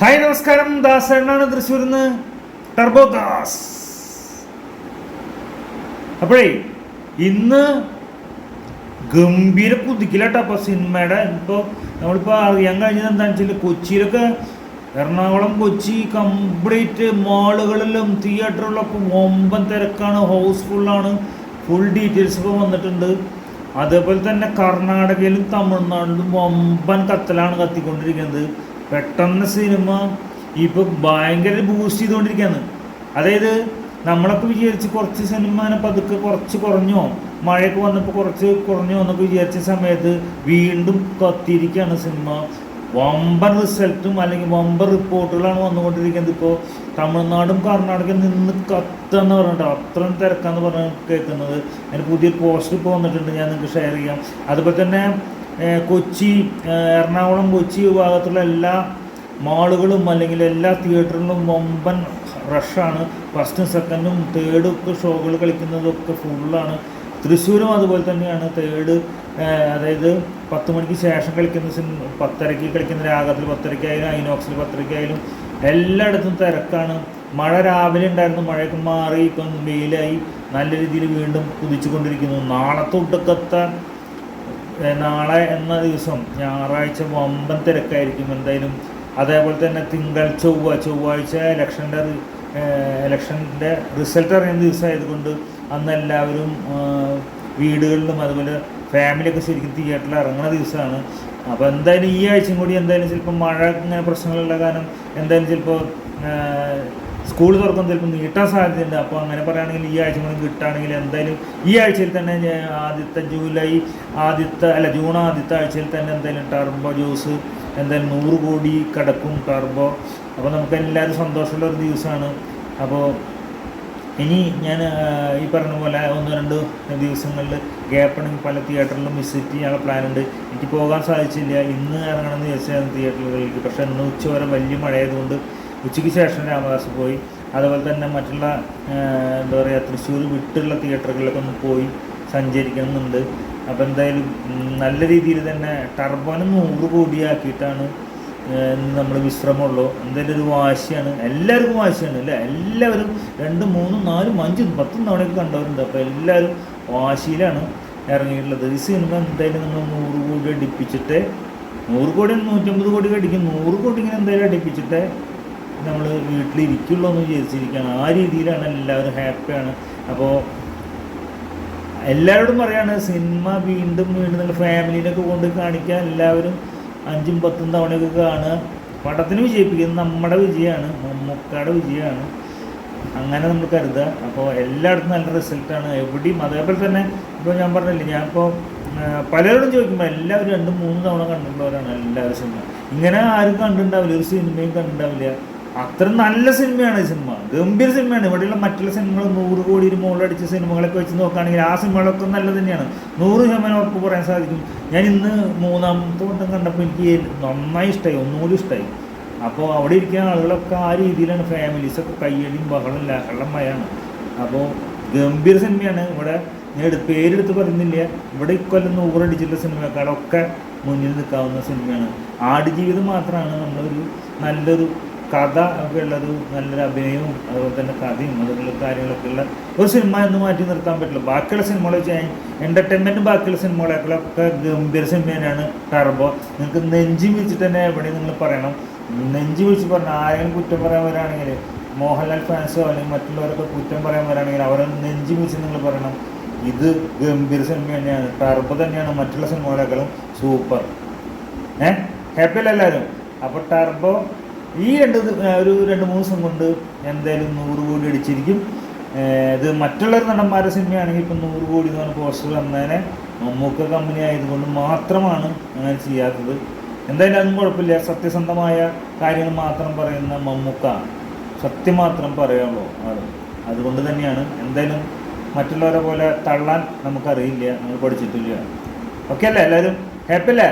Hi നമസ്കാരം. ദാസണ്ണാണ് തൃശ്ശൂരിൽ നിന്ന് ടർബോ ദാസ്. അപ്പോഴേ ഇന്ന് ഗംഭീര കുതിക്കില്ലാട്ടോ അപ്പോൾ സിനിമയുടെ. ഇപ്പോൾ നമ്മളിപ്പോൾ അറിയാൻ കഴിഞ്ഞത് എന്താണെന്ന് വെച്ചാൽ കൊച്ചിയിലൊക്കെ എറണാകുളം കൊച്ചി കംപ്ലീറ്റ് മാളുകളിലും തിയേറ്ററുകളിലൊക്കെ ഒമ്പൻ തിരക്കാണ് ഹൗസ്ഫുള്ളാണ് ഫുൾ ഡീറ്റെയിൽസ് ഒക്കെ വന്നിട്ടുണ്ട്. അതേപോലെ തന്നെ കർണാടകയിലും തമിഴ്നാട്ടിലും ഒമ്പൻ കത്തലാണ് കത്തിക്കൊണ്ടിരിക്കുന്നത്. പെട്ടെന്ന് സിനിമ ഇപ്പോൾ ഭയങ്കര ബൂസ്റ്റ് ചെയ്തുകൊണ്ടിരിക്കുകയാണ് അതായത് നമ്മളൊക്കെ വിചാരിച്ച് കുറച്ച് സിനിമ പതുക്കെ കുറച്ച് കുറഞ്ഞോ മഴയൊക്കെ വന്നപ്പോൾ കുറച്ച് കുറഞ്ഞോ എന്നൊക്കെ വിചാരിച്ച സമയത്ത് വീണ്ടും കത്തിയിരിക്കുകയാണ് സിനിമ. വമ്പൻ റിസൾട്ടും അല്ലെങ്കിൽ വമ്പൻ റിപ്പോർട്ടുകളാണ് വന്നുകൊണ്ടിരിക്കുന്നത്. ഇപ്പോൾ തമിഴ്നാടും കർണാടകയും നിന്ന് കത്തെന്ന് പറഞ്ഞിട്ട് അത്രയും തിരക്കാന്ന് പറഞ്ഞ് കേൾക്കുന്നത്. അതിന് പുതിയ പോസ്റ്റ് ഇപ്പോൾ വന്നിട്ടുണ്ട് ഞാൻ നിങ്ങൾക്ക് ഷെയർ ചെയ്യാം. അതുപോലെ തന്നെ കൊച്ചി എറണാകുളം കൊച്ചി ഭാഗത്തുള്ള എല്ലാ മാളുകളും അല്ലെങ്കിൽ എല്ലാ തിയേറ്ററിലും വമ്പൻ റഷാണ് ഫസ്റ്റും സെക്കൻഡും തേർഡും ഒക്കെ ഷോകൾ കളിക്കുന്നതൊക്കെ ഫുള്ളാണ് തൃശ്ശൂരും അതുപോലെ തന്നെയാണ്. തേർഡ് അതായത് പത്ത് മണിക്ക് ശേഷം കളിക്കുന്ന സിനിമ പത്തരയ്ക്ക് കളിക്കുന്ന രാഗത്തിൽ പത്തരയ്ക്കായാലും ഐനോക്സിൽ പത്തരയ്ക്കായാലും എല്ലായിടത്തും തിരക്കാണ്. മഴ രാവിലെ ഉണ്ടായിരുന്നു. മഴയൊക്കെ മാറി ഇപ്പം വെയിലായി. നല്ല രീതിയിൽ വീണ്ടും കുതിച്ചുകൊണ്ടിരിക്കുന്നു. നാളെ തൊട്ടക്കത്തെ നാളെ എന്ന ദിവസം ഞായറാഴ്ച വമ്പൻ തിരക്കായിരിക്കും എന്തായാലും. അതേപോലെ തന്നെ തിങ്കൾ ചൊവ്വ ചൊവ്വാഴ്ച ഇലക്ഷന്റെ ഇലക്ഷന്റെ റിസൾട്ട് അറിയുന്ന ദിവസമായതുകൊണ്ട് അന്ന് എല്ലാവരും വീടുകളിലും അതുപോലെ ഫാമിലിയൊക്കെ ശരിക്കും തിയേറ്ററിൽ ഇറങ്ങുന്ന ദിവസമാണ്. അപ്പോൾ എന്തായാലും ഈ ആഴ്ചയും കൂടി എന്തായാലും ചിലപ്പോൾ മഴ ഇങ്ങനെ പ്രശ്നങ്ങളുള്ള കാരണം എന്തായാലും ചിലപ്പോൾ സ്കൂൾ തുറക്കം ചിലപ്പോൾ നീട്ടാൻ സാധ്യതയുണ്ട്. അപ്പോൾ അങ്ങനെ പറയുകയാണെങ്കിൽ ഈ ആഴ്ച കൂടി കിട്ടുകയാണെങ്കിൽ എന്തായാലും ഈ ആഴ്ചയിൽ തന്നെ ആദ്യത്തെ ജൂലൈ ആദ്യത്തെ അല്ല ജൂൺ ആദ്യത്തെ ആഴ്ചയിൽ തന്നെ എന്തായാലും ടർബോ ജ്യൂസ് എന്തായാലും നൂറ് കോടി കടക്കും ടർബോ. അപ്പോൾ നമുക്ക് എല്ലാവരും സന്തോഷമുള്ള ഒരു ദിവസമാണ്. അപ്പോൾ ഇനി ഞാൻ ഈ പറഞ്ഞ പോലെ ഒന്ന് രണ്ട് ദിവസങ്ങളിൽ ഗ്യാപ്പ് പല തിയേറ്ററിലും വിസിറ്റ് ചെയ്യാനുള്ള പ്ലാൻ ഉണ്ട് എനിക്ക് പോകാൻ സാധിച്ചില്ല. ഇന്ന് ഇറങ്ങണമെന്ന് വിചാരിച്ചായിരുന്നു തിയേറ്ററുകളിലേക്ക്. പക്ഷേ ഇന്ന് ഉച്ച വരെ വലിയ മഴയായതുകൊണ്ട് ഉച്ചയ്ക്ക് ശേഷം രാമദാസ് പോയി. അതുപോലെ തന്നെ മറ്റുള്ള എന്താ പറയുക തൃശ്ശൂർ വിട്ടുള്ള തിയേറ്ററുകളിലൊക്കെ ഒന്ന് പോയി സഞ്ചരിക്കുന്നുണ്ട് അപ്പോൾ എന്തായാലും നല്ല രീതിയിൽ തന്നെ ടർബാന് നൂറ് കോടിയാക്കിയിട്ടാണ് നമ്മൾ വിശ്രമമുള്ളൂ. എന്തായാലും ഒരു വാശിയാണ്. എല്ലാവർക്കും വാശിയാണ് അല്ലേ? എല്ലാവരും രണ്ടും മൂന്നും നാലും അഞ്ചും പത്തും തവണയൊക്കെ കണ്ടവരുണ്ട്. അപ്പോൾ എല്ലാവരും വാശിയിലാണ് ഇറങ്ങിയിട്ടുള്ളത്. ഈ സിനിമ എന്തായാലും നമ്മൾ നൂറ് കോടി അടിപ്പിച്ചിട്ട് നൂറ് കോടി നൂറ്റമ്പത് കോടി അടിക്കും. നൂറ് കോടി ഇങ്ങനെ എന്തായാലും അടിപ്പിച്ചിട്ട് നമ്മൾ വീട്ടിലിരിക്കുള്ളൂ എന്ന് വിചാരിച്ചിരിക്കുകയാണ്. ആ രീതിയിലാണ് എല്ലാവരും ഹാപ്പിയാണ്. അപ്പോൾ എല്ലാവരോടും പറയാണ് സിനിമ വീണ്ടും വീണ്ടും നിങ്ങൾ ഫാമിലിനൊക്കെ കൊണ്ട് കാണിക്കുക എല്ലാവരും അഞ്ചും പത്തും തവണയൊക്കെ കാണുക. പടത്തിന് വിജയിപ്പിക്കുന്നത് നമ്മുടെ വിജയമാണ് മമ്മൂക്കയുടെ വിജയമാണ്. അങ്ങനെ നമ്മൾ കരുതുക. അപ്പോൾ എല്ലായിടത്തും നല്ല റിസൾട്ടാണ് എവിടെയും അതേപോലെ തന്നെ ഇപ്പോൾ ഞാൻ പറഞ്ഞില്ലേ ഞാൻ ഇപ്പോൾ പലരോടും ചോദിക്കുമ്പോൾ എല്ലാവരും രണ്ടും മൂന്ന് തവണ കണ്ടിട്ടുള്ളവരാണ് എല്ലാവരും സിനിമ. ഇങ്ങനെ ആരും കണ്ടിട്ടുണ്ടാവില്ല ഒരു സിനിമയും കണ്ടിട്ടുണ്ടാവില്ല. അത്ര നല്ല സിനിമയാണ് ഈ സിനിമ. ഗംഭീര സിനിമയാണ്. ഇവിടെയുള്ള മറ്റുള്ള സിനിമകൾ നൂറ് കോടിയിൽ മുകളിലടിച്ച സിനിമകളൊക്കെ വെച്ച് നോക്കുകയാണെങ്കിൽ ആ സിനിമകളൊക്കെ നല്ല തന്നെയാണ്. നൂറ് ശതമാനം ഉറപ്പ് പറയാൻ സാധിക്കും. ഞാൻ ഇന്ന് മൂന്നാമത്തെ വട്ടം കണ്ടപ്പോൾ എനിക്ക് നന്നായി ഇഷ്ടമായി ഒന്നുകൂടി ഇഷ്ടമായി അപ്പോൾ അവിടെ ഇരിക്കുന്ന ആളുകളൊക്കെ ആ രീതിയിലാണ്. ഫാമിലീസൊക്കെ കയ്യടിയും ബഹളം ലഹളമയാണ് അപ്പോൾ ഗംഭീര സിനിമയാണ്. ഇവിടെ ഞാൻ എടുത്ത് പേരെടുത്ത് പറയുന്നില്ല. ഇവിടെ ഇക്കൊല്ലം നൂറടിച്ചിട്ടുള്ള സിനിമക്കാരൊക്കെ മുന്നിൽ നിൽക്കാവുന്ന സിനിമയാണ്. ആടുജീവിതം മാത്രമാണ് നമ്മളൊരു നല്ലൊരു കഥ ഒക്കെ ഉള്ളത് നല്ലൊരു അഭിനയവും അതുപോലെ തന്നെ കഥയും അതുപോലെ കാര്യങ്ങളൊക്കെ ഉള്ള ഒരു സിനിമ എന്ന് മാറ്റി നിർത്താൻ പറ്റില്ല. ബാക്കിയുള്ള സിനിമകൾ വെച്ച് എന്റർടൈൻമെന്റും ബാക്കിയുള്ള സിനിമകളൊക്കെ ഗംഭീര സിനിമ തന്നെയാണ് ടർബോ നിങ്ങൾക്ക് നെഞ്ചി വിളിച്ചിട്ട് തന്നെ എവിടെ നിങ്ങൾ പറയണം. നെഞ്ചി വിളിച്ച് പറഞ്ഞ ആരെങ്കിലും കുറ്റം പറയാൻ വരാണെങ്കിൽ മോഹൻലാൽ ഫാൻസോ അല്ലെങ്കിൽ മറ്റുള്ളവരൊക്കെ കുറ്റം പറയാൻ വരാണെങ്കിൽ അവരെ നെഞ്ചി വിളിച്ച് നിങ്ങൾ പറയണം. ഇത് ഗംഭീര സിനിമ തന്നെയാണ്. ടർബോ തന്നെയാണ് മറ്റുള്ള സിനിമകളെക്കാളും സൂപ്പർ ഏഹ് ഹാപ്പി അല്ല എല്ലാവരും? അപ്പോൾ ടർബോ ഈ രണ്ട് ഒരു രണ്ട് മൂന്ന് ദിവസം കൊണ്ട് എന്തായാലും നൂറ് കോടി അടിച്ചിരിക്കും. ഇത് മറ്റുള്ള നടന്മാരുടെ സിനിമയാണെങ്കിൽ ഇപ്പം നൂറ് കോടി എന്ന് പറഞ്ഞ പോസ്റ്റർ വന്നതിനെ മമ്മൂക്ക കമ്പനി ആയതുകൊണ്ട് മാത്രമാണ് അങ്ങനെ ചെയ്യാത്തത്. എന്തായാലും അതും കുഴപ്പമില്ല. സത്യസന്ധമായ കാര്യങ്ങൾ മാത്രം പറയുന്ന മമ്മൂക്ക. സത്യം മാത്രം പറയാമോ ആൾ. അതുകൊണ്ട് തന്നെയാണ്. എന്തായാലും മറ്റുള്ളവരെ പോലെ തള്ളാൻ നമുക്കറിയില്ല. നമ്മൾ പഠിച്ചിട്ടില്ല. ഓക്കെ അല്ലേ എല്ലാവരും? ഹാപ്പി അല്ലേ?